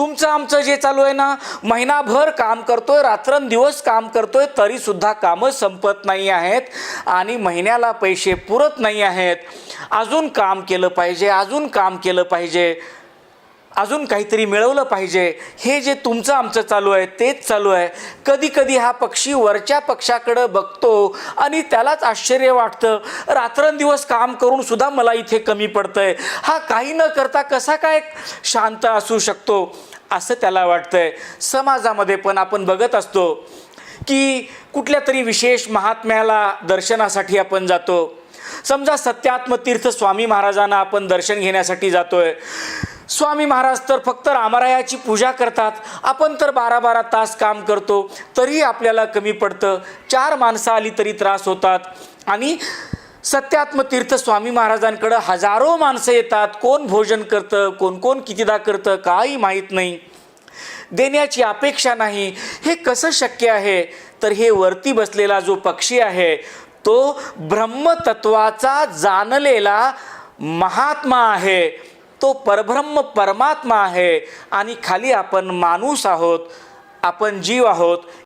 तुमचं आमचं जे चालू आहे ना महिनाभर काम करतोय रात्रंदिवस काम करतोय तरी सुद्धा कामं संपत नाही आहेत आणि महिन्याला पैसे पुरत नाही आहेत. अजून काम केलं पाहिजे अजून काम केलं पाहिजे. अजून काहीतरी मिळवलं पाहिजे. हे जे तुमचं आमचं चालू आहे तेच चालू आहे. कधी कधी हा पक्षी वरच्या पक्षाकडं बघतो आणि त्यालाच आश्चर्य वाटतं. रात्रंदिवस काम करून सुद्धा मला इथे कमी पडतंय. हा काही न करता कसा काय शांत असू शकतो असं त्याला वाटतंय. समाजामध्ये पण आपण बघत असतो की कुठल्या तरी विशेष महात्म्याला दर्शनासाठी आपण जातो. समजा सत्यात्मतीर्थ स्वामी महाराजांना आपण दर्शन घेण्यासाठी जातोय. स्वामी महाराज तर फक्त रामरायाची पूजा करतात. आपण तर बारा बारा तास काम करतो तरी आपल्याला कमी पडतं. चार माणसं आली तरी त्रास होतात. आणि सत्यात्मतीर्थ स्वामी महाराजांकडं हजारो माणसं येतात. कोण भोजन करतं कोण कोण कितीदा करतं काही माहीत नाही. देण्याची अपेक्षा नाही. हे कसं शक्य आहे? तर हे वरती बसलेला जो पक्षी आहे तो ब्रह्मतत्वाचा जाणलेला महात्मा आहे. तो परब्रह्म परमात्मा आहे. आणि खाली आपण माणूस आहोत आपण जीव आहोत.